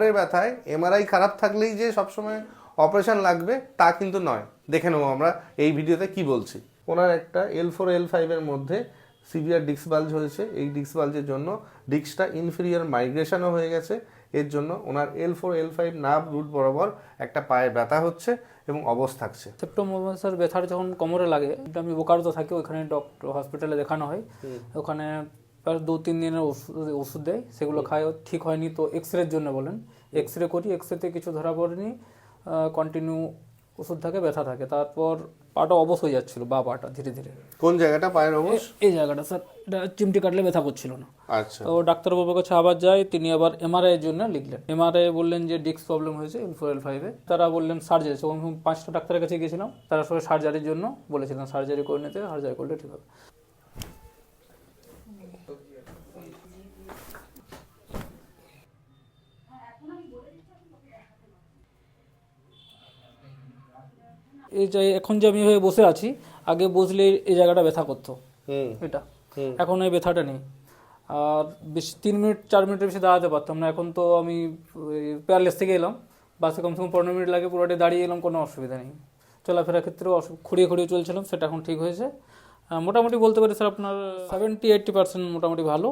কোমরের ব্যথায় এমআরআই খারাপ থাকলেই যে সবসময় অপারেশন লাগবে তা কিন্তু নয়। দেখে নেব আমরা এই ভিডিওতে কি বলছি। ওনার একটা এল ফোর এল ফাইভের মধ্যে সিভিয়ার ডিক্স বালজ হয়েছে। এই ডিক্স বালজের জন্য ডিস্কটা ইনফেরিয়ার মাইগ্রেশনও হয়ে গেছে। এর জন্য ওনার L four L five nerve root বরাবর একটা পায়ে ব্যথা হচ্ছে এবং অবশ থাকছে। সেপ্টেম্বর মাসের ব্যথার যখন কোমরে লাগে আমি বোকারোতে থাকি ওখানে ডক্টর হসপিটালে দেখানো হয়। ওখানে প্রায় দু তিন দিনের ওষুধ ওষুধ দেয় সেগুলো খায় ঠিক হয়নি তো এক্স রের জন্য বলেন। এক্স রে করি এক্স রেতে কিছু ধরা পড়েনি কন্টিনিউ ওষুধ থাকে ব্যথা থাকে। তারপর পাটা অবশ হয়ে যাচ্ছিল বা পাটা ধীরে ধীরে। কোন জায়গাটা পায়ের অবশ? এই জায়গাটা স্যার এটা চিমটি কাটলে ব্যথা করছিল না। আচ্ছা। তো ডাক্তারবাবুর কাছে আবার যাই তিনি আবার এমআরআই এর জন্য লিখলেন। এমআরআই বললেন যে ডিস্ক প্রবলেম হয়েছে এল ফোর এল ফাইভে তারা বললেন সার্জারি তখন পাঁচটা ডাক্তারের কাছে গেছিলাম তারা সবাই সার্জারির জন্য বলেছিলেন সার্জারি করে নিতে সার্জারি করলে ঠিক হবে। এই যে এখন যে আমি হয়ে বসে আছি আগে বসলে এই জায়গাটা ব্যথা করতো। এটা। এখন এই ব্যথাটা নেই। আর বেশি তিন মিনিট চার মিনিটের বেশি দাঁড়াতে পারতাম না। এখন তো আমি প্যারালেস থেকে এলাম। বাসে কমসে কম পনেরো মিনিট লাগে পুরোটাই দাঁড়িয়ে এলাম কোনো অসুবিধা নেই। চলাফেরার ক্ষেত্রেও খুঁড়িয়ে খুঁড়িয়ে চলছিলাম সেটা এখন ঠিক হয়েছে। মোটামুটি বলতে পারি স্যার আপনার সেভেন্টি এইটটি পার্সেন্ট মোটামুটি ভালো।